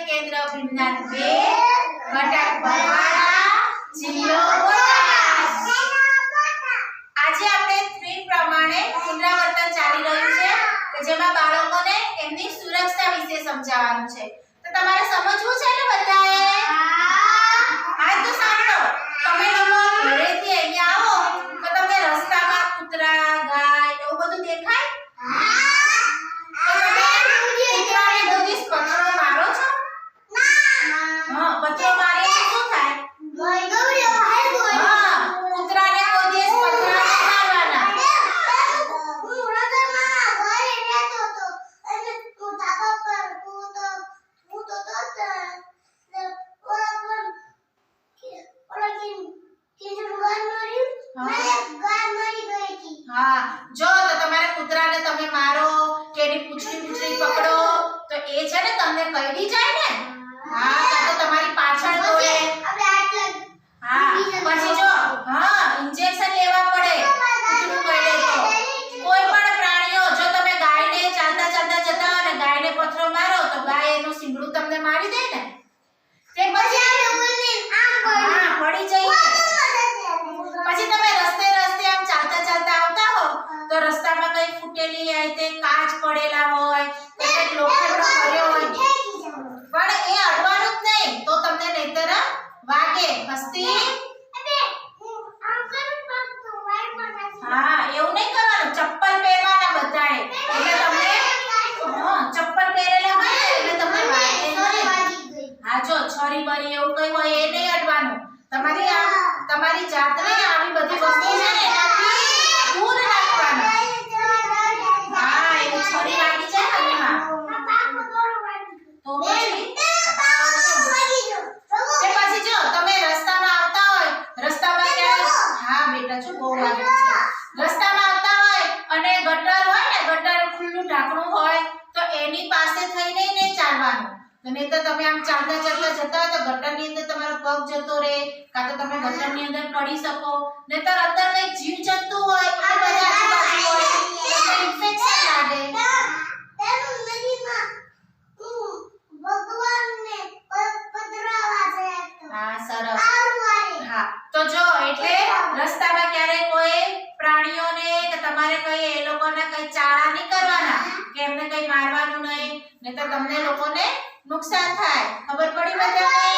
કેન્દ્ર ભીમનાથ બે ઘટક જિલ્લો આજે આપણે થ્રી પ્રમાણે પુનરાવર્તન ચાલી રહ્યું છે જેમાં બાળકોને એમની સુરક્ષા વિશે સમજાવવાનું છે. તો તમારે સમજવું છે ને બધાએ હા તો સાંભળો તમે લોકો ઘરેથી અહીંયા આવો તો તમને રસ્તામાં કૂતરા ગાય એવું બધું દેખાય તો તમે કૂતરાને કોઈ દિવસ પથ્થરો મારો છો હા પથ્થરો મારીએ તો શું થાય હા કૂતરાને કોઈ દિવસ પથ્થરા નહીં મારવાના હા જો તો તમારા કૂતરાને તમે મારો કે એની પૂંછડી પૂંછડી પકડો તો એ છે ને તમને કરડી જાય ને? હા કાં તો તમારી પાછળ દોડે હા પછી જો હા ઇન્જેક્શન લેવા પડે. કૂતરું કરડે તો. કોઈ પણ પ્રાણીઓ જો તમે ગાયને ચાલતા ચાલતા જતા અને ને ગાયને પથ્થરો મારો તો ગાય એનું શીંગડું તમને મારી દે ને? તે પછી હા પડી જઈએ પછી તમે રસ્તે રસ્તે આમ ચાલતા ચાલતા આવતા હો તો રસ્તામાં કઈ હોય તે કાચ પડેલા હોય કે કંઈક લોખંડનો કર્યો હોય. પણ એ અડવાનું જ નહીં, તો તમને નહીતર વાગે. હસ્તી હા, એવું નહીં કરવાનું. ચપ્પલ પહેરવાના બધાએ. એટલે તમને ચપ્પલ પહેરેલા હોય ને, એટલે તમને વાગે હા, જો, છરી બરી એવું કઈ હોય, એ નહીં અડવાનું. તમારી આ, તમારી જાતને આવી બધી વસ્તુ છે ને એનાથી દૂર રાખવાનું હા એવું છરી વાગી જાય ને એમાં તો પછી તે પછી જો તમે રસ્તામાં આવતા હોય રસ્તામાં ક્યાંય હા બેટા જો બહુ વાગે છે રસ્તામાં આવતા હોય અને ગટર હોય ને ગટર ખુલ્લું ઢાંકણું હોય તો એની પાસે થઈને નહીં ચાલવાનું તો નહીં તો તમે આમ ચાલતા ચાલતા જતા તો ગટરની અંદર તમારો પગ જતો રહે કાં તો તમે ગટરની અંદર પડી શકો. નહીતર અંદર કંઈક જીવ જંતુ હોય આ બધા આજુબાજુ હોય તો ઇન્ફેક્શન લાગે. તો જો એટલે રસ્તામાં ક્યારે કોઈ પ્રાણીઓને કે તમારે કઈ એ લોકોને કઈ ચાળા નહીં કરવાના કે એમને કઈ મારવાનું નહીં નહીં તો તમને લોકોને નુકસાન થાય. ખબર પડી બધાને